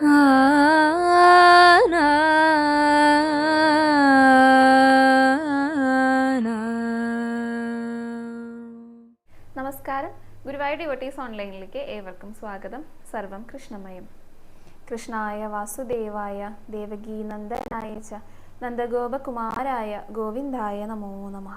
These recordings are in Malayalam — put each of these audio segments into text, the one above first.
നമസ്കാരം. ഗുരുവായൂർ ഡിവോട്ടീസ് ഓൺലൈനിലേക്ക് ഏവർക്കും സ്വാഗതം. സർവം കൃഷ്ണമയം. കൃഷ്ണായ വാസുദേവായ ദേവകീ നന്ദനായ നന്ദഗോപകുമാരായ ഗോവിന്ദായ നമോ നമ.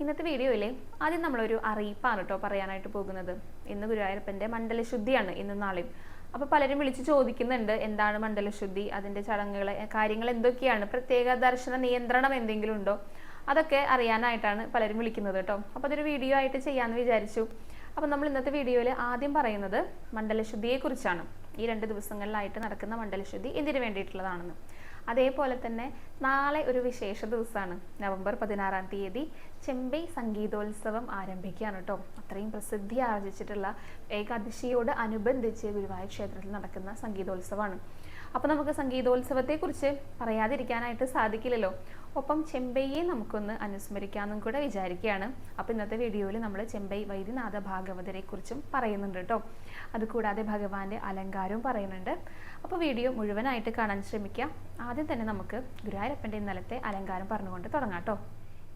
ഇന്നത്തെ വീഡിയോയിൽ ആദ്യം നമ്മളൊരു അറിയിപ്പാണ് കേട്ടോ പറയാനായിട്ട് പോകുന്നത്. ഇന്ന് ഗുരുവായൂരപ്പന്റെ മണ്ഡലശുദ്ധിയാണ് ഇന്നും നാളെയും അപ്പോൾ പലരും വിളിച്ച് ചോദിക്കുന്നുണ്ട് എന്താണ് മണ്ഡലശുദ്ധി? അതിന്റെ ചടങ്ങുകൾ കാര്യങ്ങൾ എന്തൊക്കെയാണ്? പ്രത്യേക ദർശന നിയന്ത്രണം എന്തെങ്കിലും ഉണ്ടോ? അതൊക്കെ അറിയാനായിട്ടാണ് പലരും വിളിക്കുന്നത് കേട്ടോ. അപ്പോൾ അതൊരു വീഡിയോ ആയിട്ട് ചെയ്യാന്ന് വിചാരിച്ചു. അപ്പോൾ നമ്മൾ ഇന്നത്തെ വീഡിയോയിൽ ആദ്യം പറയുന്നത് മണ്ഡലശുദ്ധിയെക്കുറിച്ചാണ്. ഈ രണ്ട് ദിവസങ്ങളിലായിട്ട് നടക്കുന്ന മണ്ഡലശുദ്ധി എന്തിനു വേണ്ടിയിട്ടുള്ളതാണെന്ന്. അതേപോലെ തന്നെ നാളെ ഒരു വിശേഷ ദിവസമാണ്. നവംബർ പതിനാറാം തീയതി ചെമ്പൈ സംഗീതോത്സവം ആരംഭിക്കുകയാണ് കേട്ടോ അത്രയും പ്രസിദ്ധി ആർജിച്ചിട്ടുള്ള ഏകാദശിയോട് അനുബന്ധിച്ച് ഗുരുവായൂർ ക്ഷേത്രത്തിൽ നടക്കുന്ന സംഗീതോത്സവമാണ്. അപ്പോൾ നമുക്ക് സംഗീതോത്സവത്തെക്കുറിച്ച് പറയാതിരിക്കാനായിട്ട് സാധിക്കില്ലല്ലോ. ഒപ്പം ചെമ്പൈയെ നമുക്കൊന്ന് അനുസ്മരിക്കാമെന്നും കൂടെ വിചാരിക്കുകയാണ്. അപ്പോൾ ഇന്നത്തെ വീഡിയോയിൽ നമ്മൾ ചെമ്പൈ വൈദ്യനാഥ ഭാഗവതരെക്കുറിച്ചും പറയുന്നുണ്ട് കേട്ടോ അതുകൂടാതെ ഭഗവാന്റെ അലങ്കാരവും പറയുന്നുണ്ട്. അപ്പോൾ വീഡിയോ മുഴുവനായിട്ട് കാണാൻ ശ്രമിക്കാം. ആദ്യം തന്നെ നമുക്ക് ഗുരുവായൂരപ്പന്റെ ഇന്നലത്തെ അലങ്കാരം പറഞ്ഞുകൊണ്ട് തുടങ്ങാം കേട്ടോ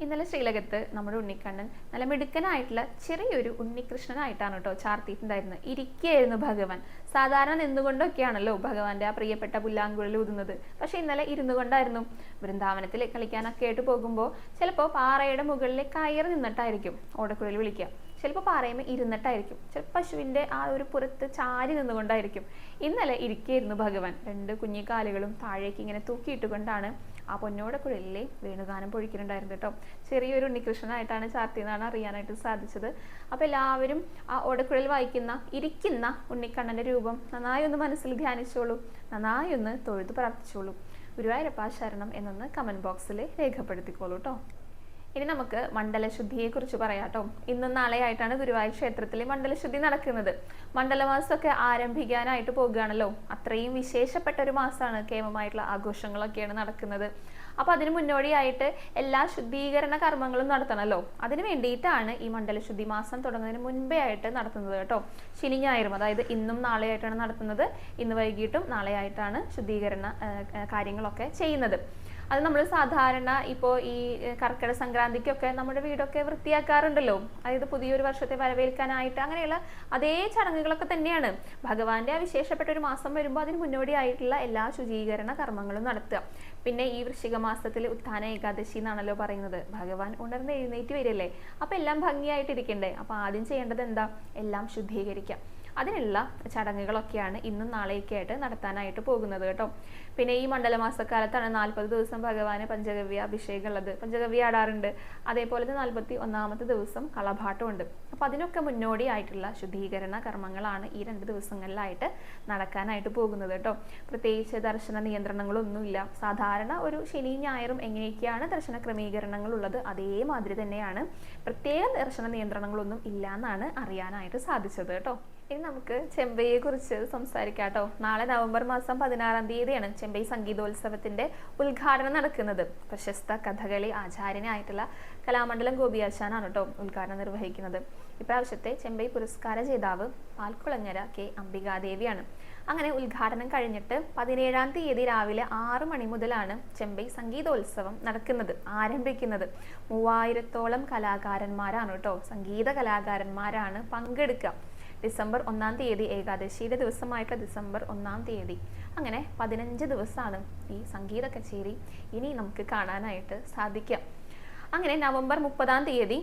ഇന്നലെ ശ്രീലകത്ത് നമ്മുടെ ഉണ്ണിക്കണ്ണൻ നല്ല മിടുക്കനായിട്ടുള്ള ചെറിയൊരു ഉണ്ണികൃഷ്ണനായിട്ടാണ് കേട്ടോ ചാർത്തിയിട്ടുണ്ടായിരുന്നത്. ഇരിക്കുകയായിരുന്നു ഭഗവാൻ. സാധാരണ നിന്നുകൊണ്ടൊക്കെയാണല്ലോ ഭഗവാന്റെ ആ പ്രിയപ്പെട്ട പുല്ലാങ്കുഴൽ ഊതുന്നത്. പക്ഷെ ഇന്നലെ ഇരുന്നു കൊണ്ടായിരുന്നു. വൃന്ദാവനത്തിൽ കളിക്കാനൊക്കെ ആയിട്ട് പോകുമ്പോൾ ചിലപ്പോൾ പാറയുടെ മുകളിൽ കയറി നിന്നിട്ടായിരിക്കും ഓടക്കുഴൽ വിളിക്കുക. ചിലപ്പോൾ പാറയുമ്പോൾ ഇരുന്നിട്ടായിരിക്കും. ചിലപ്പോൾ പശുവിന്റെ ആ ഒരു പുറത്ത് ചാരി നിന്നുകൊണ്ടായിരിക്കും. ഇന്നലെ ഇരിക്കുകയായിരുന്നു ഭഗവാൻ. രണ്ട് കുഞ്ഞി കാലുകളും താഴേക്ക് ഇങ്ങനെ തൂക്കിയിട്ടുകൊണ്ടാണ് ആ പൊന്നോടെ കുഴലിലെ വേണുഗാനം പൊഴിക്കുന്നുണ്ടായിരുന്നു കേട്ടോ. ചെറിയൊരു ഉണ്ണികൃഷ്ണനായിട്ടാണ് ചാർത്തിയെന്നാണ് അറിയാനായിട്ട് സാധിച്ചത്. അപ്പോൾ എല്ലാവരും ആ ഓടക്കുഴൽ വായിക്കുന്ന ഇരിക്കുന്ന ഉണ്ണിക്കണ്ണന്റെ രൂപം നന്നായി ഒന്ന് മനസ്സിൽ ധ്യാനിച്ചോളൂ. നന്നായി ഒന്ന് തൊഴുത് പ്രാർത്ഥിച്ചോളൂ. ഗുരുവായൂരപ്പ ശരണം എന്നൊന്ന് കമന്റ് ബോക്സിൽ രേഖപ്പെടുത്തിക്കോളൂ കേട്ടോ. ഇനി നമുക്ക് മണ്ഡലശുദ്ധിയെ കുറിച്ച് പറയാം കേട്ടോ ഇന്നും നാളെയായിട്ടാണ് ഗുരുവായൂർ ക്ഷേത്രത്തിൽ മണ്ഡലശുദ്ധി നടക്കുന്നത്. മണ്ഡലമാസമൊക്കെ ആരംഭിക്കാനായിട്ട് പോകുകയാണല്ലോ. അത്രയും വിശേഷപ്പെട്ട ഒരു മാസമാണ് കേമമായിട്ടുള്ള ആഘോഷങ്ങളൊക്കെയാണ് നടക്കുന്നത്. അപ്പോൾ അതിന് മുന്നോടിയായിട്ട് എല്ലാ ശുദ്ധീകരണ കർമ്മങ്ങളും നടത്തണമല്ലോ അതിന് വേണ്ടിയിട്ടാണ് ഈ മണ്ഡലശുദ്ധി മാസം തുടങ്ങുന്നതിന് മുൻപേ ആയിട്ട് നടത്തുന്നത് കേട്ടോ. ശനി ഞായറും അതായത് ഇന്നും നാളെയായിട്ടാണ് നടത്തുന്നത്. ഇന്ന് വൈകിട്ടും നാളെയായിട്ടാണ് ശുദ്ധീകരണ കാര്യങ്ങളൊക്കെ ചെയ്യുന്നത്. അത് നമ്മൾ സാധാരണ ഇപ്പോൾ ഈ കർക്കിടക സംക്രാന്തിക്കൊക്കെ നമ്മുടെ വീടൊക്കെ വൃത്തിയാക്കാറുണ്ടല്ലോ. അതായത് പുതിയൊരു വർഷത്തെ വരവേൽക്കാനായിട്ട് അങ്ങനെയുള്ള അതേ ചടങ്ങുകളൊക്കെ തന്നെയാണ്. ഭഗവാന്റെ ആ വിശേഷപ്പെട്ട ഒരു മാസം വരുമ്പോൾ അതിന് മുന്നോടിയായിട്ടുള്ള എല്ലാ ശുചീകരണ കർമ്മങ്ങളും നടത്തുക. പിന്നെ ഈ വൃശ്ചിക മാസത്തിൽ ഉത്ഥാന ഏകാദശി എന്നാണല്ലോ പറയുന്നത്. ഭഗവാൻ ഉണർന്ന് എഴുന്നേറ്റ് വരില്ലേ? അപ്പം എല്ലാം ഭംഗിയായിട്ടിരിക്കണ്ടേ? അപ്പം ആദ്യം ചെയ്യേണ്ടത് എന്താ? എല്ലാം ശുദ്ധീകരിക്കാം. അതിനുള്ള ചടങ്ങുകളൊക്കെയാണ് ഇന്നും നാളെയൊക്കെ ആയിട്ട് നടത്താനായിട്ട് പോകുന്നത് കേട്ടോ. പിന്നെ ഈ മണ്ഡലമാസക്കാലത്താണ് നാൽപ്പത് ദിവസം ഭഗവാന് പഞ്ചഗവ്യ അഭിഷേകം ഉള്ളത് പഞ്ചഗവ്യ ആടാറുണ്ട്. അതേപോലെ തന്നെ നാൽപ്പത്തി ഒന്നാമത്തെ ദിവസം കളഭാട്ടം ഉണ്ട് അപ്പോൾ അതിനൊക്കെ മുന്നോടിയായിട്ടുള്ള ശുദ്ധീകരണ കർമ്മങ്ങളാണ് ഈ രണ്ട് ദിവസങ്ങളിലായിട്ട് നടക്കാനായിട്ട് പോകുന്നത് കേട്ടോ. പ്രത്യേകിച്ച് ദർശന നിയന്ത്രണങ്ങളൊന്നുമില്ല. സാധാരണ ഒരു ശനി ഞായറും എങ്ങനെയൊക്കെയാണ് ദർശന ക്രമീകരണങ്ങൾ ഉള്ളത് അതേമാതിരി തന്നെയാണ്. പ്രത്യേക ദർശന നിയന്ത്രണങ്ങളൊന്നും ഇല്ല എന്നാണ് അറിയാനായിട്ട് സാധിച്ചത് കേട്ടോ. ഇനി നമുക്ക് ചെമ്പൈയെ കുറിച്ച് സംസാരിക്കാം കേട്ടോ. നാളെ നവംബർ മാസം പതിനാറാം തീയതിയാണ് ചെമ്പൈ സംഗീതോത്സവത്തിന്റെ ഉദ്ഘാടനം നടക്കുന്നത്. പ്രശസ്ത കഥകളി ആചാര്യനായിട്ടുള്ള കലാമണ്ഡലം ഗോപിയാശാനാണ് കേട്ടോ ഉദ്ഘാടനം നിർവഹിക്കുന്നത്. ഇപ്രാവശ്യത്തെ ചെമ്പൈ പുരസ്കാര ജേതാവ് പാൽക്കുളങ്ങര കെ അംബികാദേവിയാണ്. അങ്ങനെ ഉദ്ഘാടനം കഴിഞ്ഞിട്ട് പതിനേഴാം തീയതി രാവിലെ ആറു മണി മുതലാണ് ചെമ്പൈ സംഗീതോത്സവം നടക്കുന്നത് ആരംഭിക്കുന്നത്. മൂവായിരത്തോളം കലാകാരന്മാരാണ് കേട്ടോ സംഗീത കലാകാരന്മാരാണ് പങ്കെടുക്കുക. ഡിസംബർ ഒന്നാം തീയതി ഏകാദശിയുടെ ദിവസമായിട്ട് ഡിസംബർ ഒന്നാം തീയതി. അങ്ങനെ പതിനഞ്ച് ദിവസമാണ് ഈ സംഗീത കച്ചേരി ഇനി നമുക്ക് കാണാനായിട്ട് സാധിക്കാം അങ്ങനെ നവംബർ മുപ്പതാം തീയതി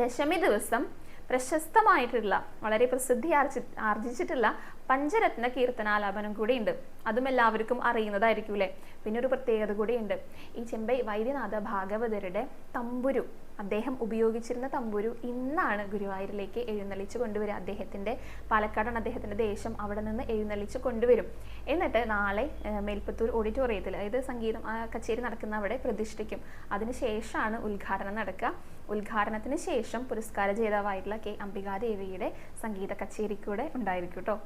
ദശമി ദിവസം പ്രശസ്തമായിട്ടുള്ള വളരെ പ്രസിദ്ധി ആർജി ആർജിച്ചിട്ടുള്ള പഞ്ചരത്ന കീർത്തനാലാപനം കൂടിയുണ്ട്. അതും എല്ലാവർക്കും അറിയുന്നതായിരിക്കൂലേ? പിന്നെ ഒരു പ്രത്യേകത കൂടിയുണ്ട്. ഈ ചെമ്പൈ വൈദ്യനാഥ ഭാഗവതരുടെ തമ്പുരു അദ്ദേഹം ഉപയോഗിച്ചിരുന്ന തമ്പുരു ഇന്നാണ് ഗുരുവായൂരിലേക്ക് എഴുന്നള്ളിച്ച് കൊണ്ടുവരിക. അദ്ദേഹത്തിന്റെ പാലക്കാടാണ് അദ്ദേഹത്തിന്റെ ദേശം. അവിടെ നിന്ന് എഴുന്നള്ളിച്ച് കൊണ്ടുവരും. എന്നിട്ട് നാളെ മേൽപ്പത്തൂർ ഓഡിറ്റോറിയത്തിൽ അതായത് സംഗീതം ആ കച്ചേരി നടക്കുന്ന അവിടെ പ്രതിഷ്ഠിക്കും. അതിനുശേഷമാണ് ഉദ്ഘാടനം നടക്കുക. ഉദ്ഘാടനത്തിന് ശേഷം പുരസ്കാര ജേതാവായിട്ടുള്ള കെ. അംബികാദേവിയുടെ സംഗീത കച്ചേരിക്കൂടെ ഉണ്ടായിരിക്കും കേട്ടോ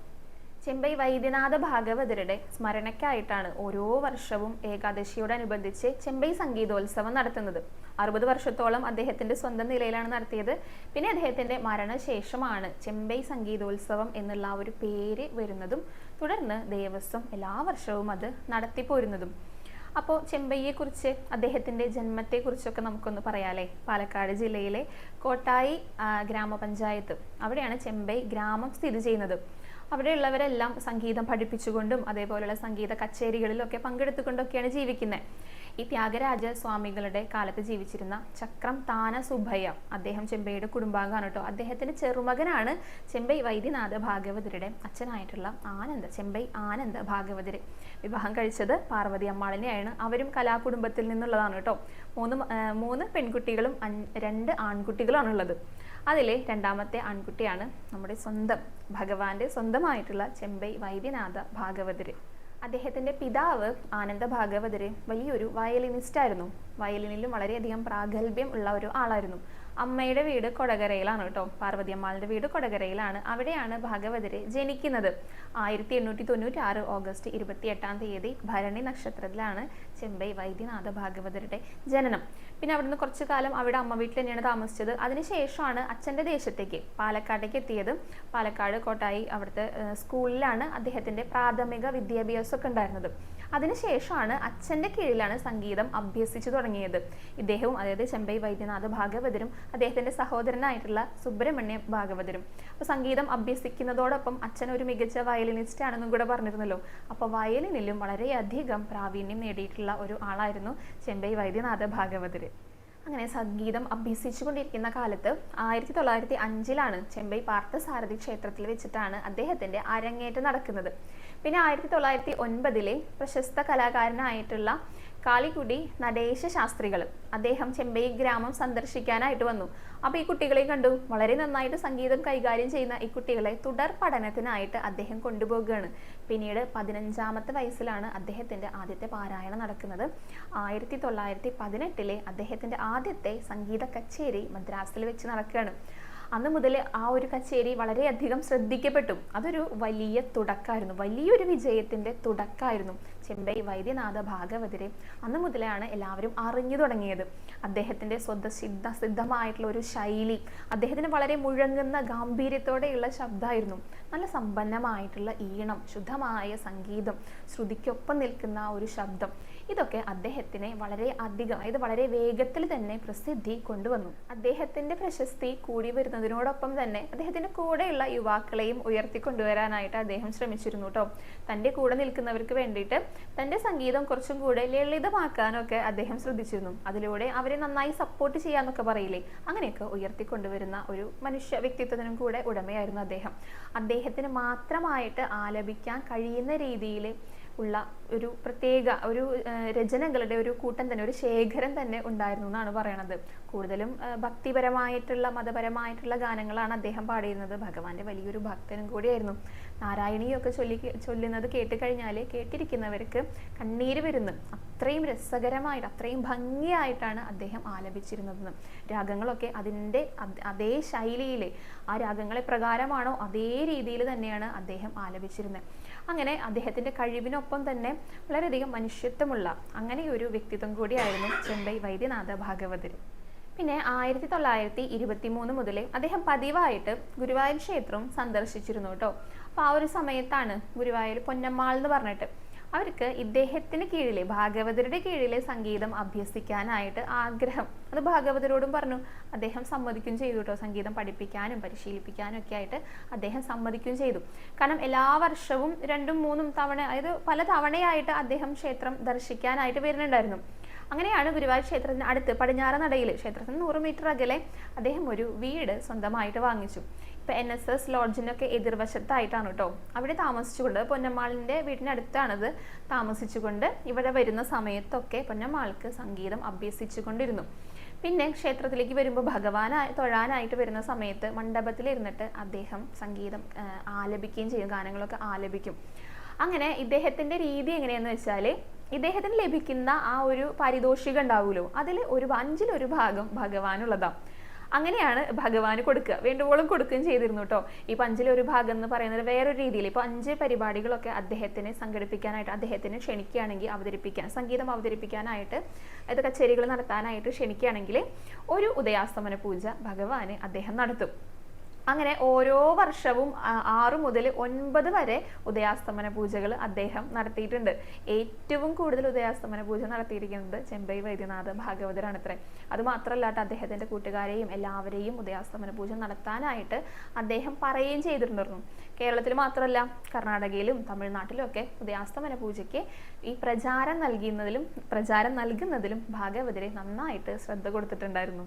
ചെമ്പൈ വൈദ്യനാഥ ഭാഗവതരുടെ സ്മരണയ്ക്കായിട്ടാണ് ഓരോ വർഷവും ഏകാദശിയോടനുബന്ധിച്ച് ചെമ്പൈ സംഗീതോത്സവം നടത്തുന്നത്. അറുപത് വർഷത്തോളം അദ്ദേഹത്തിന്റെ സ്വന്തം നിലയിലാണ് നടത്തിയത്. പിന്നെ അദ്ദേഹത്തിന്റെ മരണശേഷമാണ് ചെമ്പൈ സംഗീതോത്സവം എന്നുള്ള ഒരു പേര് വരുന്നതും തുടർന്ന് ദേവസ്വം എല്ലാ വർഷവും അത് നടത്തിപ്പോരുന്നതും. അപ്പോൾ ചെമ്പയ്യെക്കുറിച്ച് അദ്ദേഹത്തിന്റെ ജന്മത്തെക്കുറിച്ചൊക്കെ നമുക്കൊന്ന് പറയാമല്ലേ പാലക്കാട് ജില്ലയിലെ കോട്ടായി ഗ്രാമപഞ്ചായത്ത്. അവിടെയാണ് ചെമ്പൈ ഗ്രാമം സ്ഥിതി ചെയ്യുന്നത്. അവിടെയുള്ളവരെല്ലാം സംഗീതം പഠിപ്പിച്ചുകൊണ്ടും അതേപോലെയുള്ള സംഗീത കച്ചേരികളിലൊക്കെ പങ്കെടുത്തുകൊണ്ടൊക്കെയാണ് ജീവിക്കുന്നത് ഈ ത്യാഗരാജ സ്വാമികളുടെ കാലത്ത് ജീവിച്ചിരുന്ന ചക്രം താന സുഭയ്യ അദ്ദേഹം ചെമ്പൈയുടെ കുടുംബാംഗമാണ് കേട്ടോ. അദ്ദേഹത്തിന്റെ ചെറുമകനാണ് ചെമ്പൈ വൈദ്യനാഥ ഭാഗവതരുടെ അച്ഛനായിട്ടുള്ള ആനന്ദ ചെമ്പൈ ആനന്ദ ഭാഗവതര്. വിവാഹം കഴിച്ചത് പാർവതി അമ്മാളിനെയാണ്. അവരും കലാകുടുംബത്തിൽ നിന്നുള്ളതാണ് കേട്ടോ. മൂന്ന് മൂന്ന് പെൺകുട്ടികളും രണ്ട് ആൺകുട്ടികളാണ് ഉള്ളത് അതിലെ രണ്ടാമത്തെ ആൺകുട്ടിയാണ് നമ്മുടെ സ്വന്തം ഭഗവാന്റെ സ്വന്തമായിട്ടുള്ള ചെമ്പൈ വൈദ്യനാഥ ഭാഗവതര്. അദ്ദേഹത്തിന്റെ പിതാവ് ആനന്ദ ഭാഗവതര് വലിയൊരു വയലിനിസ്റ്റ് ആയിരുന്നു. വയലിനിലും വളരെയധികം പ്രാഗൽഭ്യം ഉള്ള ഒരു ആളായിരുന്നു. അമ്മയുടെ വീട് കൊടകരയിലാണ് കേട്ടോ. പാർവതി അമ്മാളുടെ വീട് കൊടകരയിലാണ്. അവിടെയാണ് ഭാഗവതര് ജനിക്കുന്നത്. ആയിരത്തി എണ്ണൂറ്റി തൊണ്ണൂറ്റി ആറ് ഓഗസ്റ്റ് ഇരുപത്തി എട്ടാം തീയതി ഭരണി നക്ഷത്രത്തിലാണ് ചെമ്പൈ വൈദ്യനാഥ ഭാഗവതരുടെ ജനനം. പിന്നെ അവിടുന്ന് കുറച്ചു കാലം അവിടെ അമ്മ വീട്ടിൽ തന്നെയാണ് താമസിച്ചത്. അതിനുശേഷമാണ് അച്ഛന്റെ ദേശത്തേക്ക് പാലക്കാട്ടേക്ക് എത്തിയത് പാലക്കാട് കോട്ടായി അവിടുത്തെ സ്കൂളിലാണ് അദ്ദേഹത്തിന്റെ പ്രാഥമിക വിദ്യാഭ്യാസമൊക്കെ ഉണ്ടായിരുന്നത്. അതിനുശേഷമാണ് അച്ഛന്റെ കീഴിലാണ് സംഗീതം അഭ്യസിച്ചു തുടങ്ങിയത്. ഇദ്ദേഹവും അതായത് ചെമ്പൈ വൈദ്യനാഥ ഭാഗവതരും അദ്ദേഹത്തിന്റെ സഹോദരനായിട്ടുള്ള സുബ്രഹ്മണ്യ ഭാഗവതരും. അപ്പോൾ സംഗീതം അഭ്യസിക്കുന്നതോടൊപ്പം അച്ഛൻ ഒരു മികച്ച വയലിനിസ്റ്റ് ആണെന്നും കൂടെ പറഞ്ഞിരുന്നല്ലോ. അപ്പോൾ വയലിനിലും വളരെയധികം പ്രാവീണ്യം നേടിയിട്ടുള്ള ഒരു ആളായിരുന്നു ചെമ്പൈ വൈദ്യനാഥ ഭാഗവതര്. അങ്ങനെ സംഗീതം അഭ്യസിച്ചുകൊണ്ടിരിക്കുന്ന കാലത്ത് ആയിരത്തി തൊള്ളായിരത്തി അഞ്ചിലാണ് ചെമ്പൈ പാർത്ഥസാരഥി ക്ഷേത്രത്തിൽ വെച്ചിട്ടാണ് അദ്ദേഹത്തിന്റെ അരങ്ങേറ്റം നടക്കുന്നത്. പിന്നെ ആയിരത്തി തൊള്ളായിരത്തി ഒൻപതിലെ പ്രശസ്ത കലാകാരനായിട്ടുള്ള കാളിക്കുടി നടേശ ശാസ്ത്രികൾ അദ്ദേഹം ചെമ്പൈ ഗ്രാമം സന്ദർശിക്കാനായിട്ട് വന്നു. അപ്പോൾ ഈ കുട്ടികളെ കണ്ടു. വളരെ നന്നായിട്ട് സംഗീതം കൈകാര്യം ചെയ്യുന്ന ഈ കുട്ടികളെ തുടർ പഠനത്തിനായിട്ട് അദ്ദേഹം കൊണ്ടുപോകുകയാണ് പിന്നീട് പതിനഞ്ചാമത്തെ വയസ്സിലാണ് അദ്ദേഹത്തിന്റെ ആദ്യത്തെ പാരായണം നടക്കുന്നത്. ആയിരത്തി തൊള്ളായിരത്തി പതിനെട്ടിലെ അദ്ദേഹത്തിന്റെ ആദ്യത്തെ സംഗീത കച്ചേരി മദ്രാസിൽ വെച്ച് നടക്കുകയാണ്. അന്ന് മുതൽ ആ ഒരു കച്ചേരി വളരെയധികം ശ്രദ്ധിക്കപ്പെട്ടു. അതൊരു വലിയ തുടക്കമായിരുന്നു വലിയൊരു വിജയത്തിന്റെ തുടക്കമായിരുന്നു ചെമ്പൈ വൈദ്യനാഥ ഭാഗവതരെ അന്ന് മുതലാണ് എല്ലാവരും അറിഞ്ഞു തുടങ്ങിയത്. അദ്ദേഹത്തിന്റെ സ്വതസിദ്ധ സിദ്ധമായിട്ടുള്ള ഒരു ശൈലി അദ്ദേഹത്തിന് വളരെ മുഴങ്ങുന്ന ഗാംഭീര്യത്തോടെയുള്ള ശബ്ദമായിരുന്നു നല്ല സമ്പന്നമായിട്ടുള്ള ഈണം ശുദ്ധമായ സംഗീതം ശ്രുതിക്കൊപ്പം നിൽക്കുന്ന ഒരു ശബ്ദം ഇതൊക്കെ അദ്ദേഹത്തിനെ വളരെ അധികം അതായത് വളരെ വേഗത്തിൽ തന്നെ പ്രസിദ്ധി കൊണ്ടുവന്നു. അദ്ദേഹത്തിന്റെ പ്രശസ്തി കൂടി വരുന്നതിനോടൊപ്പം തന്നെ അദ്ദേഹത്തിന്റെ കൂടെയുള്ള യുവാക്കളെയും ഉയർത്തിക്കൊണ്ടുവരാനായിട്ട് അദ്ദേഹം ശ്രമിച്ചിരുന്നു കേട്ടോ തന്റെ കൂടെ നിൽക്കുന്നവർക്ക് വേണ്ടിയിട്ട് തന്റെ സംഗീതം കുറച്ചും കൂടെ ലളിതമാക്കാനൊക്കെ അദ്ദേഹം ശ്രദ്ധിച്ചിരുന്നു. അതിലൂടെ അവരെ നന്നായി സപ്പോർട്ട് ചെയ്യാന്നൊക്കെ പറയില്ലേ? അങ്ങനെയൊക്കെ ഉയർത്തിക്കൊണ്ടുവരുന്ന ഒരു മനുഷ്യ വ്യക്തിത്വത്തിനും കൂടെ ഉടമയായിരുന്നു അദ്ദേഹം. അദ്ദേഹത്തിന് മാത്രമായിട്ട് ആലപിക്കാൻ കഴിയുന്ന രീതിയിൽ ഉള്ള ഒരു പ്രത്യേക ഒരു രചനകളുടെ ഒരു കൂട്ടം തന്നെ ഒരു ശേഖരം തന്നെ ഉണ്ടായിരുന്നു എന്നാണ് പറയണത്. കൂടുതലും ഭക്തിപരമായിട്ടുള്ള മതപരമായിട്ടുള്ള ഗാനങ്ങളാണ് അദ്ദേഹം പാടിയിരുന്നത്. ഭഗവാന്റെ വലിയൊരു ഭക്തനും കൂടിയായിരുന്നു. നാരായണീയൊക്കെ ചൊല്ലി ചൊല്ലുന്നത് കേട്ട് കഴിഞ്ഞാൽ കേട്ടിരിക്കുന്നവർക്ക് കണ്ണീര് വരുന്നു. അത്രയും രസകരമായിട്ട് അത്രയും ഭംഗിയായിട്ടാണ് അദ്ദേഹം ആലപിച്ചിരുന്നതെന്ന് രാഗങ്ങളൊക്കെ അതിന്റെ അതേ ശൈലിയിൽ ആ രാഗങ്ങളെ പ്രകാരമാണോ അതേ രീതിയിൽ തന്നെയാണ് അദ്ദേഹം ആലപിച്ചിരുന്നത്. അങ്ങനെ അദ്ദേഹത്തിന്റെ കഴിവിനൊപ്പം തന്നെ വളരെയധികം മനുഷ്യത്വമുള്ള അങ്ങനെ ഒരു വ്യക്തിത്വം കൂടിയായിരുന്നു ചെമ്പൈ വൈദ്യനാഥ ഭാഗവതർ പിന്നെ ആയിരത്തി തൊള്ളായിരത്തി ഇരുപത്തി മൂന്ന് മുതൽ അദ്ദേഹം പതിവായിട്ട് ഗുരുവായൂർ ക്ഷേത്രം സന്ദർശിച്ചിരുന്നു കേട്ടോ. അപ്പോൾ ആ ഒരു സമയത്താണ് ഗുരുവായൂർ പൊന്നമ്മാൾ എന്ന് പറഞ്ഞിട്ട്. അവർക്ക് ഇദ്ദേഹത്തിന് കീഴിലെ ഭാഗവതരുടെ കീഴിലെ സംഗീതം അഭ്യസിക്കാനായിട്ട് ആഗ്രഹം. അത് ഭാഗവതരോടും പറഞ്ഞു അദ്ദേഹം സമ്മതിക്കും ചെയ്തു കേട്ടോ സംഗീതം പഠിപ്പിക്കാനും പരിശീലിപ്പിക്കാനും ഒക്കെ ആയിട്ട് അദ്ദേഹം സമ്മതിക്കും ചെയ്തു. കാരണം എല്ലാ വർഷവും രണ്ടും മൂന്നും തവണ അതായത് പല തവണയായിട്ട് അദ്ദേഹം ക്ഷേത്രം ദർശിക്കാനായിട്ട് വരുന്നുണ്ടായിരുന്നു. അങ്ങനെയാണ് ഗുരുവായൂർ ക്ഷേത്രത്തിന് അടുത്ത് പടിഞ്ഞാറ നടയിൽ ക്ഷേത്രത്തിന് നൂറ് മീറ്റർ അകലെ അദ്ദേഹം ഒരു വീട് സ്വന്തമായിട്ട് വാങ്ങിച്ചു. ഇപ്പൊ എൻ എസ് എസ് ലോഡ്ജിനൊക്കെ എതിർവശത്തായിട്ടാണ് കേട്ടോ. അവിടെ താമസിച്ചുകൊണ്ട് പൊന്നമ്മാളിന്റെ വീടിനടുത്താണത് താമസിച്ചുകൊണ്ട് ഇവിടെ വരുന്ന സമയത്തൊക്കെ പൊന്നമ്മാൾക്ക് സംഗീതം അഭ്യസിച്ചുകൊണ്ടിരുന്നു. പിന്നെ ക്ഷേത്രത്തിലേക്ക് വരുമ്പോൾ ഭഗവാനായി തൊഴാനായിട്ട് വരുന്ന സമയത്ത് മണ്ഡപത്തിലിരുന്നിട്ട് അദ്ദേഹം സംഗീതം ആലപിക്കുകയും ചെയ്യും ഗാനങ്ങളൊക്കെ ആലപിക്കും. അങ്ങനെ ഇദ്ദേഹത്തിന്റെ രീതി എങ്ങനെയാന്ന് വെച്ചാൽ ഇദ്ദേഹത്തിന് ലഭിക്കുന്ന ആ ഒരു പാരിതോഷികം ഉണ്ടാവുമല്ലോ. അതിൽ ഒരു അഞ്ചിലൊരു ഭാഗം ഭഗവാനുള്ളതാണ് അങ്ങനെയാണ് ഭഗവാന് കൊടുക്കുക. വേണ്ടുവോളം കൊടുക്കുകയും ചെയ്തിരുന്നു കേട്ടോ ഈ പഞ്ചിലൊരു ഭാഗം എന്ന് പറയുന്നത് വേറൊരു രീതിയിൽ ഇപ്പോൾ അഞ്ച് പരിപാടികളൊക്കെ അദ്ദേഹത്തിനെ സംഘടിപ്പിക്കാനായിട്ട് അദ്ദേഹത്തിനെ ക്ഷണിക്കുകയാണെങ്കിൽ അവതരിപ്പിക്കാൻ സംഗീതം അവതരിപ്പിക്കാനായിട്ട് അത് കച്ചേരികൾ നടത്താനായിട്ട് ക്ഷണിക്കുകയാണെങ്കിൽ ഒരു ഉദയാസ്തമന പൂജ ഭഗവാന് അദ്ദേഹം നടത്തും. അങ്ങനെ ഓരോ വർഷവും ആറു മുതൽ ഒൻപത് വരെ ഉദയാസ്തമന പൂജകൾ അദ്ദേഹം നടത്തിയിട്ടുണ്ട്. ഏറ്റവും കൂടുതൽ ഉദയാസ്തമന പൂജ നടത്തിയിരിക്കുന്നത് ചെമ്പൈ വൈദ്യനാഥ ഭാഗവതരാണ് അത്രേ അത് മാത്രമല്ല അദ്ദേഹത്തിന്റെ കൂട്ടുകാരെയും എല്ലാവരെയും ഉദയാസ്തമന പൂജ നടത്താനായിട്ട് അദ്ദേഹം പറയുകയും ചെയ്തിട്ടുണ്ടായിരുന്നു. കേരളത്തിൽ മാത്രമല്ല കർണാടകയിലും തമിഴ്നാട്ടിലും ഒക്കെ ഉദയാസ്തമന പൂജയ്ക്ക് ഈ പ്രചാരം നൽകുന്നതിലും പ്രചാരം നൽകുന്നതിലും ഭാഗവതരെ നന്നായിട്ട് ശ്രദ്ധ കൊടുത്തിട്ടുണ്ടായിരുന്നു.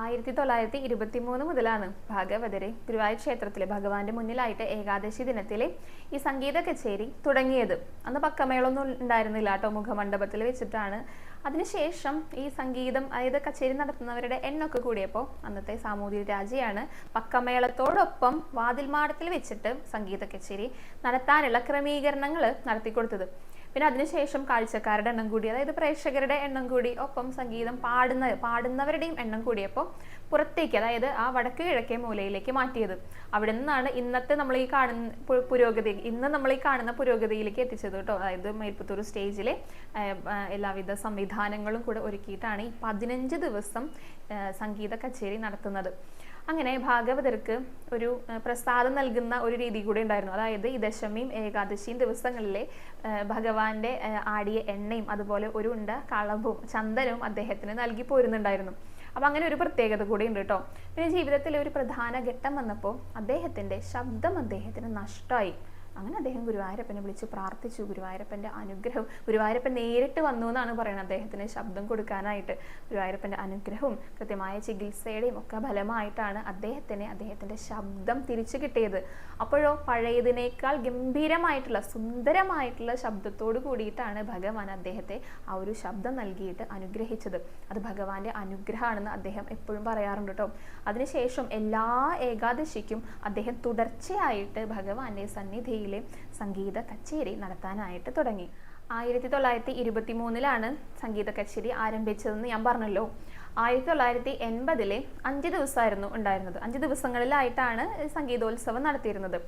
ആയിരത്തി തൊള്ളായിരത്തി ഇരുപത്തി മൂന്ന് മുതലാണ് ഭാഗവതരെ ഗുരുവായൂർ ക്ഷേത്രത്തിലെ ഭഗവാന്റെ മുന്നിലായിട്ട് ഏകാദശി ദിനത്തിലെ ഈ സംഗീത കച്ചേരി തുടങ്ങിയത്. അന്ന് പക്കമേളൊന്നും ഉണ്ടായിരുന്നില്ല കേട്ടോ മുഖമണ്ഡപത്തിൽ വെച്ചിട്ടാണ്. അതിനുശേഷം ഈ സംഗീതം അതായത് കച്ചേരി നടത്തുന്നവരുടെ എണ്ണമൊക്കെ കൂടിയപ്പോൾ അന്നത്തെ സാമൂതിരി രാജയാണ് പക്കമേളത്തോടൊപ്പം വാതിൽമാടത്തിൽ വെച്ചിട്ട് സംഗീത കച്ചേരി നടത്താനുള്ള ക്രമീകരണങ്ങൾ നടത്തിക്കൊടുത്തത്. പിന്നെ അതിനുശേഷം കാഴ്ചക്കാരുടെ എണ്ണം കൂടി അതായത് പ്രേക്ഷകരുടെ എണ്ണം കൂടി ഒപ്പം സംഗീതം പാടുന്ന പാടുന്നവരുടെയും എണ്ണം കൂടിയപ്പോൾ പുറത്തേക്ക് അതായത് ആ വടക്ക് കിഴക്കേ മൂലയിലേക്ക് മാറ്റിയത്. അവിടെ നിന്നാണ് ഇന്നത്തെ നമ്മൾ ഈ കാണുന്ന പുരോഗതി ഇന്ന് നമ്മൾ ഈ കാണുന്ന പുരോഗതിയിലേക്ക് എത്തിച്ചത് കേട്ടോ. അതായത് മേൽപ്പത്തൂർ സ്റ്റേജിലെ എല്ലാവിധ സംവിധാനങ്ങളും കൂടെ ഒരുക്കിയിട്ടാണ് ഈ പതിനഞ്ച് ദിവസം സംഗീത കച്ചേരി നടത്തുന്നത്. അങ്ങനെ ഭാഗവതർക്ക് ഒരു പ്രസാദം നൽകുന്ന ഒരു രീതി കൂടി ഉണ്ടായിരുന്നു. അതായത് ഈ ദശമിയും ഏകാദശിയും ദിവസങ്ങളിലെ ഭഗവാന്റെ ആടിയ എണ്ണയും അതുപോലെ ഒരു ഉണ്ട കളവും ചന്ദനവും അദ്ദേഹത്തിന് നൽകി പോരുന്നുണ്ടായിരുന്നു. അപ്പൊ അങ്ങനെ ഒരു പ്രത്യേകത കൂടി ഉണ്ട് കേട്ടോ. പിന്നെ ജീവിതത്തിലെ ഒരു പ്രധാന ഘട്ടം വന്നപ്പോൾ അദ്ദേഹത്തിന്റെ ശബ്ദം അദ്ദേഹത്തിന് നഷ്ടമായി അങ്ങനെ അദ്ദേഹം ഗുരുവായൂരപ്പനെ വിളിച്ച് പ്രാർത്ഥിച്ചു. ഗുരുവായൂരപ്പന്റെ അനുഗ്രഹം ഗുരുവായൂരപ്പൻ നേരിട്ട് വന്നു എന്നാണ് പറയുന്നത്. അദ്ദേഹത്തിന് ശബ്ദം കൊടുക്കാനായിട്ട് ഗുരുവായൂരപ്പന്റെ അനുഗ്രഹവും കൃത്യമായ ചികിത്സയുടെയും ഒക്കെ ഫലമായിട്ടാണ് അദ്ദേഹത്തിന് അദ്ദേഹത്തിന്റെ ശബ്ദം തിരിച്ചു കിട്ടിയത്. അപ്പോഴോ പഴയതിനേക്കാൾ ഗംഭീരമായിട്ടുള്ള സുന്ദരമായിട്ടുള്ള ശബ്ദത്തോട് കൂടിയിട്ടാണ് ഭഗവാൻ അദ്ദേഹത്തെ ആ ഒരു ശബ്ദം നൽകിയിട്ട് അനുഗ്രഹിച്ചത്. അത് ഭഗവാന്റെ അനുഗ്രഹമാണെന്ന് അദ്ദേഹം എപ്പോഴും പറയാറുണ്ട് കേട്ടോ. അതിനുശേഷം എല്ലാ ഏകാദശിക്കും അദ്ദേഹം തുടർച്ചയായിട്ട് ഭഗവാന്റെ സന്നിധിയിലെ സംഗീത കച്ചേരി നടത്താനായിട്ട് തുടങ്ങി. ആയിരത്തി തൊള്ളായിരത്തി ഇരുപത്തി മൂന്നിലാണ് സംഗീത കച്ചേരി ആരംഭിച്ചതെന്ന് ഞാൻ പറഞ്ഞല്ലോ. ആയിരത്തി തൊള്ളായിരത്തി എൺപതിലെ അഞ്ച് ദിവസമായിരുന്നു ഉണ്ടായിരുന്നത്. അഞ്ച് ദിവസങ്ങളിലായിട്ടാണ് സംഗീതോത്സവം നടത്തിയിരുന്നത്.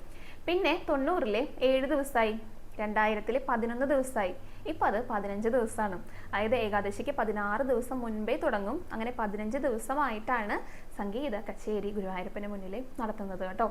പിന്നെ തൊണ്ണൂറിലെ ഏഴ് ദിവസമായി. രണ്ടായിരത്തിലെ പതിനൊന്ന് ദിവസമായി. ഇപ്പം അത് പതിനഞ്ച് ദിവസമാണ്. അതായത് ഏകാദശിക്ക് പതിനാറ് ദിവസം മുൻപേ തുടങ്ങും. അങ്ങനെ പതിനഞ്ച് ദിവസമായിട്ടാണ് സംഗീത കച്ചേരി ഗുരുവായൂരപ്പന് മുന്നിൽ നടത്തുന്നത് കേട്ടോ.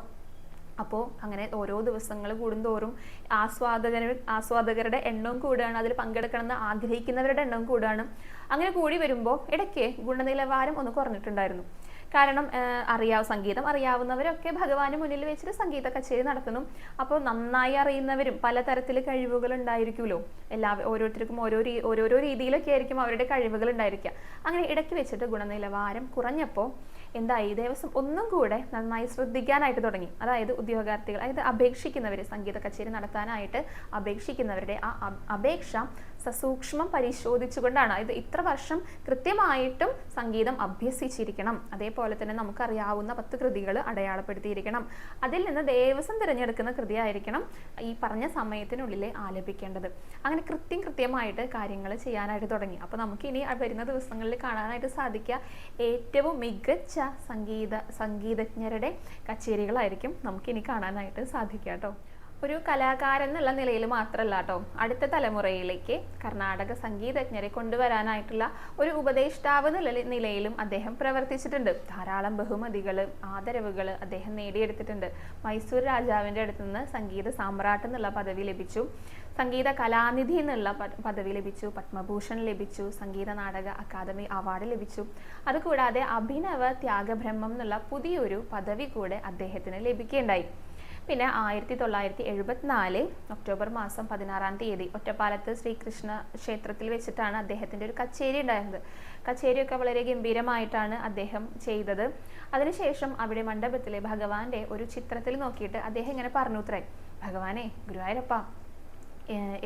അപ്പോൾ അങ്ങനെ ഓരോ ദിവസങ്ങൾ കൂടുന്തോറും ആസ്വാദകർ ആസ്വാദകരുടെ എണ്ണവും കൂടുകയാണ് അതിൽ പങ്കെടുക്കണമെന്ന് ആഗ്രഹിക്കുന്നവരുടെ എണ്ണവും കൂടുകയാണ് അങ്ങനെ കൂടി വരുമ്പോൾ ഇടയ്ക്ക് ഗുണനിലവാരം ഒന്ന് കുറഞ്ഞിട്ടുണ്ടായിരുന്നു. കാരണം അറിയാവ സംഗീതം അറിയാവുന്നവരൊക്കെ ഭഗവാന് മുന്നിൽ വെച്ചിട്ട് സംഗീത കച്ചേരി നടത്തുന്നു. അപ്പോൾ നന്നായി അറിയുന്നവരും പലതരത്തിൽ കഴിവുകൾ ഉണ്ടായിരിക്കുമല്ലോ എല്ലാ ഓരോരുത്തർക്കും ഓരോ രീ ഓരോരോ രീതിയിലൊക്കെ ആയിരിക്കും അവരുടെ കഴിവുകൾ ഉണ്ടായിരിക്കുക. അങ്ങനെ ഇടയ്ക്ക് വെച്ചിട്ട് ഗുണനിലവാരം കുറഞ്ഞപ്പോൾ എന്തായി? ദേവസ്വം ഒന്നും കൂടെ നന്നായി ശ്രദ്ധിക്കാനായിട്ട് തുടങ്ങി. അതായത് ഉദ്യോഗാർത്ഥികൾ അതായത് അപേക്ഷിക്കുന്നവർ സംഗീത കച്ചേരി നടത്താനായിട്ട് അപേക്ഷിക്കുന്നവരുടെ ആ അപേക്ഷ സസൂക്ഷ്മം പരിശോധിച്ചുകൊണ്ടാണ്. ഇത് ഇത്ര വർഷം കൃത്യമായിട്ടും സംഗീതം അഭ്യസിച്ചിരിക്കണം. അതേപോലെ തന്നെ നമുക്കറിയാവുന്ന പത്ത് കൃതികൾ അടയാളപ്പെടുത്തിയിരിക്കണം. അതിൽ നിന്ന് ദേവസ്വം തിരഞ്ഞെടുക്കുന്ന കൃതിയായിരിക്കണം ഈ പറഞ്ഞ സമയത്തിനുള്ളിൽ ആലപിക്കേണ്ടത്. അങ്ങനെ കൃത്യം കൃത്യമായിട്ട് കാര്യങ്ങൾ ചെയ്യാനായിട്ട് തുടങ്ങി. അപ്പോൾ നമുക്കിനി വരുന്ന ദിവസങ്ങളിൽ കാണാനായിട്ട് സാധിക്കുക ഏറ്റവും മികച്ച സംഗീത സംഗീതജ്ഞരുടെ കച്ചേരികളായിരിക്കും നമുക്കിനി കാണാനായിട്ട് സാധിക്കുക കേട്ടോ. ഒരു കലാകാരൻ എന്നുള്ള നിലയിൽ മാത്രമല്ല കേട്ടോ അടുത്ത തലമുറയിലേക്ക് കർണാടക സംഗീതജ്ഞരെ കൊണ്ടുവരാനായിട്ടുള്ള ഒരു ഉപദേഷ്ടാവ് എന്നുള്ള നിലയിലും അദ്ദേഹം പ്രവർത്തിച്ചിട്ടുണ്ട്. ധാരാളം ബഹുമതികൾ ആദരവുകൾ അദ്ദേഹം നേടിയെടുത്തിട്ടുണ്ട്. മൈസൂർ രാജാവിന്റെ അടുത്ത് നിന്ന് സംഗീത സാമ്രാട്ട് എന്നുള്ള പദവി ലഭിച്ചു. സംഗീത കലാനിധി എന്നുള്ള പദവി ലഭിച്ചു. പത്മഭൂഷൺ ലഭിച്ചു. സംഗീത നാടക അക്കാദമി അവാർഡ് ലഭിച്ചു. അതുകൂടാതെ അഭിനവ ത്യാഗബ്രഹ്മം എന്നുള്ള പുതിയൊരു പദവി കൂടെ അദ്ദേഹത്തിന് ലഭിക്കുകയുണ്ടായി. പിന്നെ ആയിരത്തി തൊള്ളായിരത്തി എഴുപത്തിനാല് ഒക്ടോബർ മാസം പതിനാറാം തീയതി ഒറ്റപ്പാലത്ത് ശ്രീകൃഷ്ണ ക്ഷേത്രത്തിൽ വെച്ചിട്ടാണ് അദ്ദേഹത്തിന്റെ ഒരു കച്ചേരി ഉണ്ടായിരുന്നത്. കച്ചേരിയൊക്കെ വളരെ ഗംഭീരമായിട്ടാണ് അദ്ദേഹം ചെയ്തത്. അതിനുശേഷം അവിടെ മണ്ഡപത്തിലെ ഭഗവാന്റെ ഒരു ചിത്രത്തിൽ നോക്കിയിട്ട് അദ്ദേഹം ഇങ്ങനെ പറഞ്ഞു ഉത്രേ ഭഗവാനെ ഗുരുവായൂരപ്പ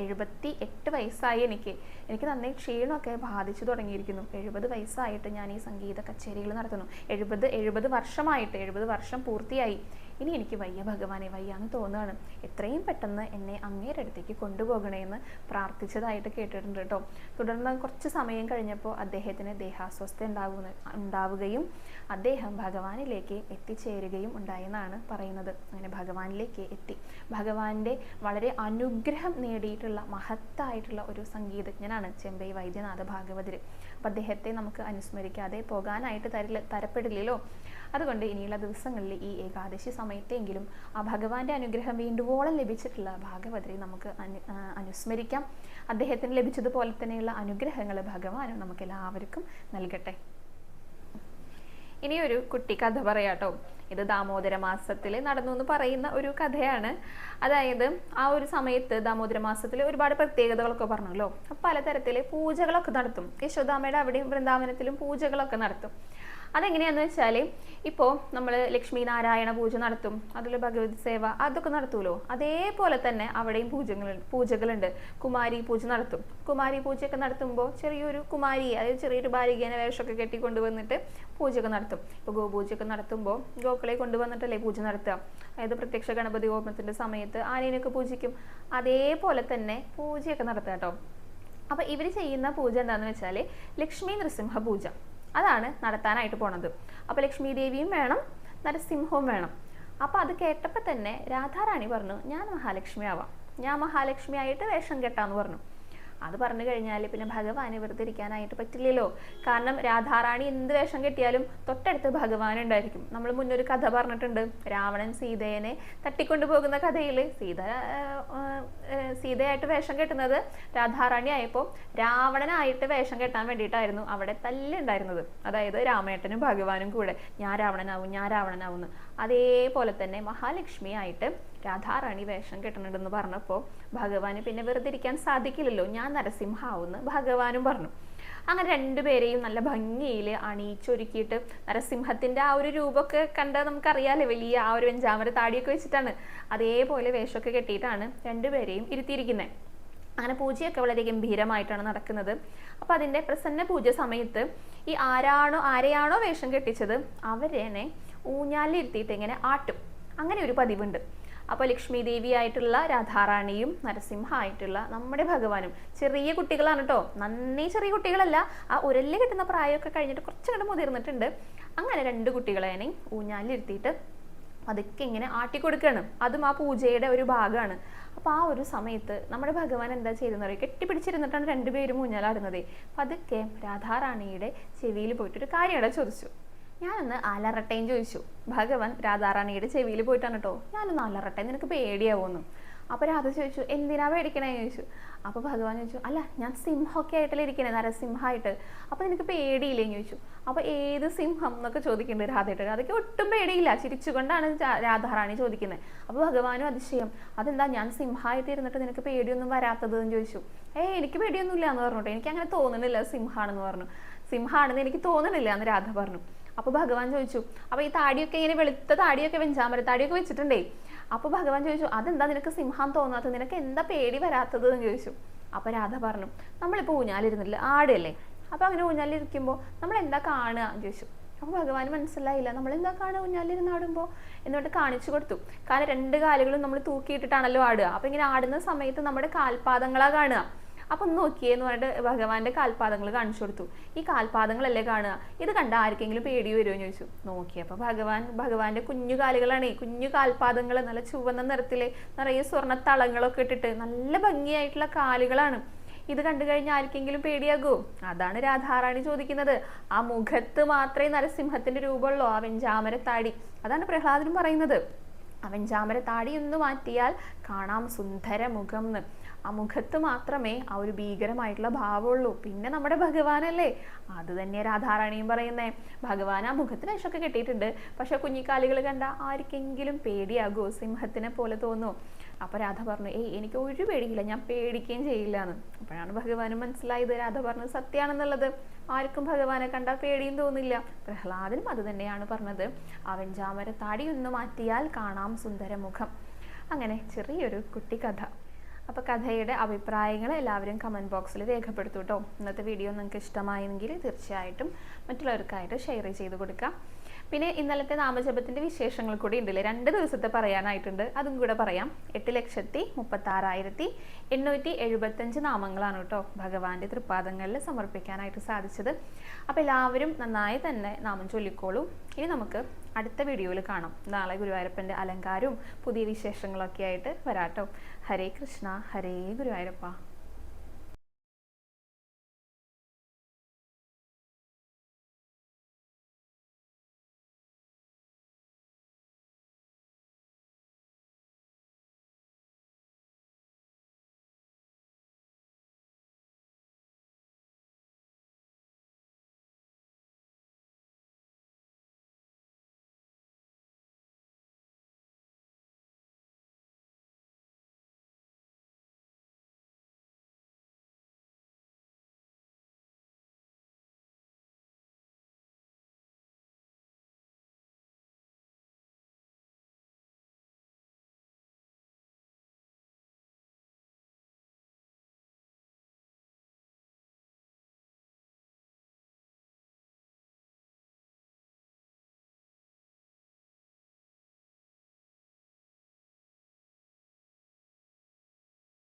എഴുപത്തി എട്ട് വയസ്സായി എനിക്ക്. എനിക്ക് നന്നായി ക്ഷീണമൊക്കെ ബാധിച്ചു തുടങ്ങിയിരിക്കുന്നു. എഴുപത് വയസ്സായിട്ട് ഞാൻ ഈ സംഗീത കച്ചേരികൾ നടത്തുന്നു. എഴുപത് എഴുപത് വർഷമായിട്ട് എഴുപത് വർഷം പൂർത്തിയായി. ഇനി എനിക്ക് വയ്യ ഭഗവാനെ വയ്യാന്ന് തോന്നുകയാണ്. എത്രയും പെട്ടെന്ന് എന്നെ അങ്ങേരുടെ അടുത്തേക്ക് കൊണ്ടുപോകണേന്ന് പ്രാർത്ഥിച്ചതായിട്ട് കേട്ടിട്ടുണ്ട് കേട്ടോ. തുടർന്ന് കുറച്ച് സമയം കഴിഞ്ഞപ്പോൾ അദ്ദേഹത്തിന് ദേഹാസ്വസ്ഥ ഉണ്ടാവുകയും അദ്ദേഹം ഭഗവാനിലേക്ക് എത്തിച്ചേരുകയും ഉണ്ടായെന്നാണ് പറയുന്നത്. അങ്ങനെ ഭഗവാനിലേക്ക് എത്തി. ഭഗവാന്റെ വളരെ അനുഗ്രഹം നേടിയിട്ടുള്ള മഹത്തായിട്ടുള്ള ഒരു സംഗീതജ്ഞനാണ് ചെമ്പൈ വൈദ്യനാഥ ഭാഗവതർ അപ്പം അദ്ദേഹത്തെ നമുക്ക് അനുസ്മരിക്കാതെ പോകാനായിട്ട് തരില്ല തരപ്പെടില്ലല്ലോ. അതുകൊണ്ട് ഇനിയുള്ള ദിവസങ്ങളിൽ ഈ ഏകാദശി സമയത്തെങ്കിലും ആ ഭഗവാന്റെ അനുഗ്രഹം വീണ്ടുവോളം ലഭിച്ചിട്ടുള്ള ഭാഗവതരെ നമുക്ക് അനു അനുസ്മരിക്കാം. അദ്ദേഹത്തിന് ലഭിച്ചതുപോലെ തന്നെയുള്ള അനുഗ്രഹങ്ങൾ ഭഗവാനും നമുക്ക് എല്ലാവർക്കും നൽകട്ടെ. ഇനിയൊരു കുട്ടി കഥ പറയാട്ടോ. ഇത് ദാമോദര മാസത്തിൽ നടന്നു എന്ന് പറയുന്ന ഒരു കഥയാണ്. അതായത് ആ ഒരു സമയത്ത് ദാമോദര മാസത്തിൽ ഒരുപാട് പ്രത്യേകതകളൊക്കെ പറഞ്ഞല്ലോ. പലതരത്തിലെ പൂജകളൊക്കെ നടത്തും. യശോദാമയുടെ അവിടെയും വൃന്ദാവനത്തിലും പൂജകളൊക്കെ നടത്തും. അതെങ്ങനെയാന്ന് വെച്ചാൽ ഇപ്പോൾ നമ്മൾ ലക്ഷ്മി നാരായണ പൂജ നടത്തും അതിൽ ഭഗവതി സേവ അതൊക്കെ നടത്തുമല്ലോ അതേപോലെ തന്നെ അവിടെയും പൂജകൾ പൂജകളുണ്ട്. കുമാരി പൂജ നടത്തും. കുമാരി പൂജയൊക്കെ നടത്തുമ്പോൾ ചെറിയൊരു കുമാരി അതായത് ചെറിയൊരു ബാലികേനെ വേഷമൊക്കെ കെട്ടിക്കൊണ്ട് വന്നിട്ട് പൂജയൊക്കെ നടത്തും. ഇപ്പോൾ ഗോപൂജയൊക്കെ നടത്തുമ്പോൾ ഗോക്കളെ കൊണ്ടുവന്നിട്ടല്ലേ പൂജ നടത്തുക. അതായത് പ്രത്യക്ഷ ഗണപതി ഹോമത്തിന്റെ സമയത്ത് ആനേനെയൊക്കെ പൂജിക്കും. അതേപോലെ തന്നെ പൂജയൊക്കെ നടത്തുക കേട്ടോ. അപ്പൊ ഇവർ ചെയ്യുന്ന പൂജ എന്താന്ന് വെച്ചാൽ ലക്ഷ്മി നൃസിംഹ പൂജ. അതാണ് നടത്താനായിട്ട് പോണത്. അപ്പൊ ലക്ഷ്മി ദേവിയും വേണം നരസിംഹവും വേണം. അപ്പൊ അത് കേട്ടപ്പോൾ തന്നെ രാധാറാണി പറഞ്ഞു ഞാൻ മഹാലക്ഷ്മി ആവാം ഞാൻ മഹാലക്ഷ്മി ആയിട്ട് വേഷം കെട്ടാന്ന് പറഞ്ഞു. അത് പറഞ്ഞു കഴിഞ്ഞാൽ പിന്നെ ഭഗവാനെ വെറുതെ ഇരിക്കാനായിട്ട് പറ്റില്ലല്ലോ. കാരണം രാധാറാണി എന്ത് വേഷം കെട്ടിയാലും തൊട്ടടുത്ത് ഭഗവാൻ ഉണ്ടായിരിക്കും. നമ്മൾ മുന്നൊരു കഥ പറഞ്ഞിട്ടുണ്ട്. രാവണൻ സീതയെ തട്ടിക്കൊണ്ടു പോകുന്ന കഥയിൽ സീത സീതയായിട്ട് വേഷം കെട്ടുന്നത് രാധാറാണി ആയപ്പോൾ രാവണനായിട്ട് വേഷം കെട്ടാൻ വേണ്ടിയിട്ടായിരുന്നു അവിടെ തല്ലുണ്ടായിരുന്നത് അതായത് രാമേട്ടനും ഭഗവാനും കൂടെ ഞാൻ രാവണനാവും ഞാൻ രാവണനാവും അതേപോലെ തന്നെ മഹാലക്ഷ്മി ആയിട്ട് രാധാറാണി വേഷം കെട്ടണുണ്ടെന്ന് പറഞ്ഞപ്പോൾ ഭഗവാന് പിന്നെ വെറുതെ ഇരിക്കാൻ സാധിക്കില്ലല്ലോ. ഞാൻ നരസിംഹാവുന്ന് ഭഗവാനും പറഞ്ഞു. അങ്ങനെ രണ്ടുപേരെയും നല്ല ഭംഗിയിൽ അണിയിച്ചൊരുക്കിയിട്ട് നരസിംഹത്തിന്റെ ആ ഒരു രൂപമൊക്കെ കണ്ടാൽ നമുക്കറിയാലേ വലിയ ആ ഒരു അഞ്ചാമര താടിയൊക്കെ വെച്ചിട്ടാണ് അതേപോലെ വേഷമൊക്കെ കെട്ടിയിട്ടാണ് രണ്ടുപേരെയും ഇരുത്തിയിരിക്കുന്നത് അങ്ങനെ പൂജയൊക്കെ വളരെ ഗംഭീരമായിട്ടാണ് നടക്കുന്നത്. അപ്പോൾ അതിന്റെ പ്രസന്ന പൂജ സമയത്ത് ഈ ആരാണോ ആരെയാണോ വേഷം കെട്ടിച്ചത് അവരെന്നെ ഊഞ്ഞാലിരുത്തിയിട്ട് ഇങ്ങനെ ആട്ടും. അങ്ങനെ ഒരു പതിവുണ്ട്. അപ്പോൾ ലക്ഷ്മി ദേവിയായിട്ടുള്ള രാധാറാണിയും നരസിംഹ ആയിട്ടുള്ള നമ്മുടെ ഭഗവാനും. ചെറിയ കുട്ടികളാണ് കേട്ടോ നന്നേ ചെറിയ കുട്ടികളല്ല. ആ ഉരൽ കിട്ടുന്ന പ്രായമൊക്കെ കഴിഞ്ഞിട്ട് കുറച്ചങ്ങോട്ട് മുതിർന്നിട്ടുണ്ട്. അങ്ങനെ രണ്ട് കുട്ടികളെനെ ഊഞ്ഞാലിരുത്തിയിട്ട് അതൊക്കെ ഇങ്ങനെ ആട്ടിക്കൊടുക്കുകയാണ് അതും ആ പൂജയുടെ ഒരു ഭാഗമാണ് അപ്പോൾ ആ ഒരു സമയത്ത് നമ്മുടെ ഭഗവാൻ എന്താ ചെയ്തെന്ന് പറയുക കെട്ടിപ്പിടിച്ചിരുന്നിട്ടാണ് രണ്ടുപേരും ഊഞ്ഞാലാടുന്നത്. പതുക്കെ രാധാറാണിയുടെ ചെവിയിൽ പോയിട്ട് ഒരു കാര്യം ഇവിടെ ചോദിച്ചു. ഞാനൊന്ന് അലറട്ടേയും ചോദിച്ചു. ഭഗവാൻ രാധാറാണിയുടെ ചെവിയിൽ പോയിട്ടാണ് കേട്ടോ ഞാനൊന്ന് അലറട്ടെ നിനക്ക് പേടിയാവുമെന്ന് അപ്പോൾ രാധ ചോദിച്ചു എന്തിനാ പേടിക്കണേ ചോദിച്ചു. അപ്പോൾ ഭഗവാൻ ചോദിച്ചു അല്ല ഞാൻ സിംഹമൊക്കെ ആയിട്ടല്ലേ ഇരിക്കണേ നരസിംഹമായിട്ട്. അപ്പോൾ നിനക്ക് പേടിയില്ലേന്ന് ചോദിച്ചു. അപ്പോൾ ഏത് സിംഹം എന്നൊക്കെ ചോദിക്കുന്നുണ്ട് രാധയുടെ രാധയ്ക്ക് ഒട്ടും പേടിയില്ല ചിരിച്ചുകൊണ്ടാണ് രാധാറാണി ചോദിക്കുന്നത് അപ്പോൾ ഭഗവാനും അതിശയം അതെന്താ ഞാൻ സിംഹമായിട്ട് ഇരുന്നിട്ട് നിനക്ക് പേടിയൊന്നും വരാത്തത് എന്ന് ചോദിച്ചു? ഏ എനിക്ക് പേടിയൊന്നുമില്ല എന്ന് പറഞ്ഞോട്ടെ. എനിക്ക് അങ്ങനെ തോന്നുന്നില്ല സിംഹാണെന്ന് പറഞ്ഞു. സിംഹാണെന്ന് എനിക്ക് തോന്നണില്ല എന്ന് രാധ പറഞ്ഞു. അപ്പൊ ഭഗവാൻ ചോദിച്ചു അപ്പോൾ ഈ താടിയൊക്കെ ഇങ്ങനെ വെളുത്ത താടിയൊക്കെ വെഞ്ചാമര താടിയൊക്കെ വെച്ചിട്ടുണ്ടേ? അപ്പോൾ ഭഗവാൻ ചോദിച്ചു അതെന്താ നിനക്ക് സിംഹം തോന്നാത്തത്? നിനക്ക് എന്താ പേടി വരാത്തത്? എന്ന് ചോദിച്ചു. അപ്പോൾ രാധ പറഞ്ഞു നമ്മളിപ്പോ ഊഞ്ഞാലിരുന്നില്ല ആടല്ലേ അപ്പോൾ അങ്ങനെ ഊഞ്ഞാലിരിക്കുമ്പോൾ നമ്മൾ എന്താ കാണുക? എന്ന് ചോദിച്ചു. അപ്പോൾ ഭഗവാൻ മനസ്സിലായില്ല നമ്മൾ എന്താ കാണുക ഊഞ്ഞാലിരുന്ന് ആടുമ്പോൾ എന്നിട്ട് കാണിച്ചു കൊടുത്തു. കാരണം രണ്ട് കാലുകളും നമ്മൾ തൂക്കിയിട്ടിട്ടാണല്ലോ ആടുക. അപ്പോൾ ഇങ്ങനെ ആടുന്ന സമയത്ത് നമ്മുടെ കാൽപാദങ്ങളാ കാണുക. അപ്പൊ നോക്കിയേ എന്ന് പറഞ്ഞിട്ട് ഭഗവാന്റെ കാൽപാദങ്ങൾ കാണിച്ചു കൊടുത്തു. ഈ കാൽപാദങ്ങളല്ലേ കാണുക? ഇത് കണ്ട ആർക്കെങ്കിലും പേടി വരുമോ എന്ന് ചോദിച്ചു. നോക്കിയപ്പോൾ ഭഗവാൻ ഭഗവാന്റെ കുഞ്ഞു കാലുകളാണ് കുഞ്ഞു കാൽപാദങ്ങൾ നല്ല ചുവന്ന നിറത്തിലെ നിറയെ സ്വർണ തളങ്ങളൊക്കെ ഇട്ടിട്ട് നല്ല ഭംഗിയായിട്ടുള്ള കാലുകളാണ്. ഇത് കണ്ടു കഴിഞ്ഞാൽ ആർക്കെങ്കിലും പേടിയാകൂ? അതാണ് രാധാറാണി ചോദിക്കുന്നത്. ആ മുഖത്ത് മാത്രമേ നരസിംഹത്തിന്റെ രൂപമുള്ളൂ ആ വെഞ്ചാമരത്താടി. അതാണ് പ്രഹ്ലാദനും പറയുന്നത്. അവൻ ചാമര താടി ഒന്ന് മാറ്റിയാൽ കാണാം സുന്ദര മുഖം എന്ന്. ആ മുഖത്ത് മാത്രമേ ആ ഒരു ഭീകരമായിട്ടുള്ള ഭാവമുള്ളൂ. പിന്നെ നമ്മുടെ ഭഗവാനല്ലേ? അത് തന്നെ രാധാറാണിയും പറയുന്നേ. ഭഗവാൻ ആ മുഖത്തിന് വിഷമൊക്കെ കിട്ടിയിട്ടുണ്ട്. പക്ഷെ കുഞ്ഞിക്കാലികൾ കണ്ട ആർക്കെങ്കിലും പേടിയാകുമോ സിംഹത്തിനെ പോലെ തോന്നുമോ അപ്പൊ രാധ പറഞ്ഞു ഏയ് എനിക്ക് ഒരു പേടിയില്ല. ഞാൻ പേടിക്കുകയും ചെയ്യില്ല എന്ന് അപ്പോഴാണ് ഭഗവാനും മനസ്സിലായത് രാധ പറഞ്ഞത് സത്യമാണെന്നുള്ളത് ആർക്കും ഭഗവാനെ കണ്ടാൽ പേടിയും തോന്നില്ല. പ്രഹ്ലാദനും അത് തന്നെയാണ് പറഞ്ഞത്. അവൻ ജാമര താടിയൊന്ന് മാറ്റിയാൽ കാണാം സുന്ദരമുഖം. അങ്ങനെ ചെറിയൊരു കുട്ടിക്കഥ. അപ്പോൾ കഥയുടെ അഭിപ്രായങ്ങൾ എല്ലാവരും കമന്റ് ബോക്സിൽ രേഖപ്പെടുത്തു കേട്ടോ ഇന്നത്തെ വീഡിയോ നിങ്ങൾക്ക് ഇഷ്ടമായെങ്കിൽ തീർച്ചയായിട്ടും മറ്റുള്ളവർക്കായിട്ട് ഷെയർ ചെയ്ത് കൊടുക്കാം. പിന്നെ ഇന്നലത്തെ നാമജപത്തിന്റെ വിശേഷങ്ങൾ കൂടി ഉണ്ടല്ലേ? രണ്ട് ദിവസത്തെ പറയാനായിട്ടുണ്ട്. അതും കൂടെ പറയാം. എട്ട് ലക്ഷത്തി മുപ്പത്താറായിരത്തി എണ്ണൂറ്റി എഴുപത്തഞ്ച് നാമങ്ങളാണ് കേട്ടോ ഭഗവാന്റെ തൃപ്പാദങ്ങളിൽ സമർപ്പിക്കാനായിട്ട് സാധിച്ചത്. അപ്പോൾ എല്ലാവരും നന്നായി തന്നെ നാമം ചൊല്ലിക്കോളൂ. ഇനി നമുക്ക് അടുത്ത വീഡിയോയിൽ കാണാം. നാളെ ഗുരുവായൂരപ്പന്റെ അലങ്കാരവും പുതിയ വിശേഷങ്ങളൊക്കെ ആയിട്ട് വരാട്ടോ. ഹരേ കൃഷ്ണ ഹരേ ഗുരുവായൂരപ്പ.